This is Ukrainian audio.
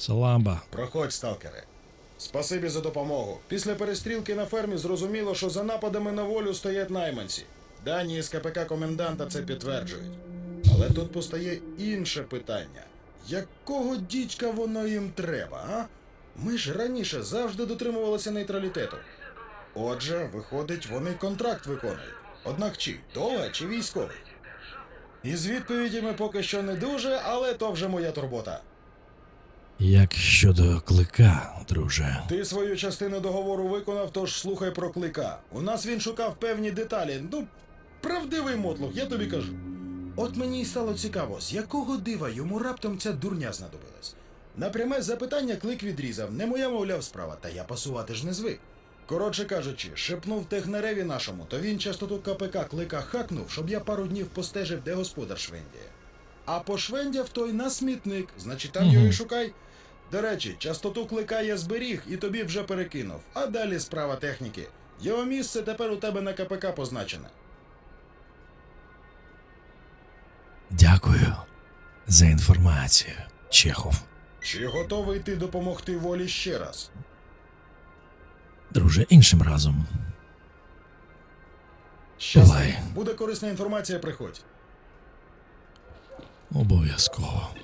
Саламба. Проходь, сталкери. Спасибі за допомогу. Після перестрілки на фермі зрозуміло, що за нападами на волю стоять найманці. Дані з КПК коменданта це підтверджують. Але тут постає інше питання: якого дідька воно їм треба, а? Ми ж раніше завжди дотримувалися нейтралітету. Отже, виходить, вони контракт виконують. Однак чи дола, чи військовий? Із відповідями поки що не дуже, але то вже моя турбота. Як щодо клика, друже? Ти свою частину договору виконав, тож слухай про клика. У нас він шукав певні деталі. Ну, правдивий мотлух, я тобі кажу. От мені й стало цікаво, з якого дива йому раптом ця дурня знадобилась. На пряме запитання клик відрізав. Не моя, мовляв, справа, та я пасувати ж не звик. Коротше кажучи, шепнув технареві нашому, то він частоту КПК клика хакнув, щоб я пару днів постежив, де господар швендіє. А пошвендяв той на смітник, значить там його і шукай. До речі, частоту клика я зберіг і тобі вже перекинув. А далі справа техніки. Його місце тепер у тебе на КПК позначене. Дякую за інформацію, Чехов. Чи готовий ти допомогти волі ще раз? Друже, іншим разом. Щасти. Бувай. Буде корисна інформація, приходь. obowiązkowo.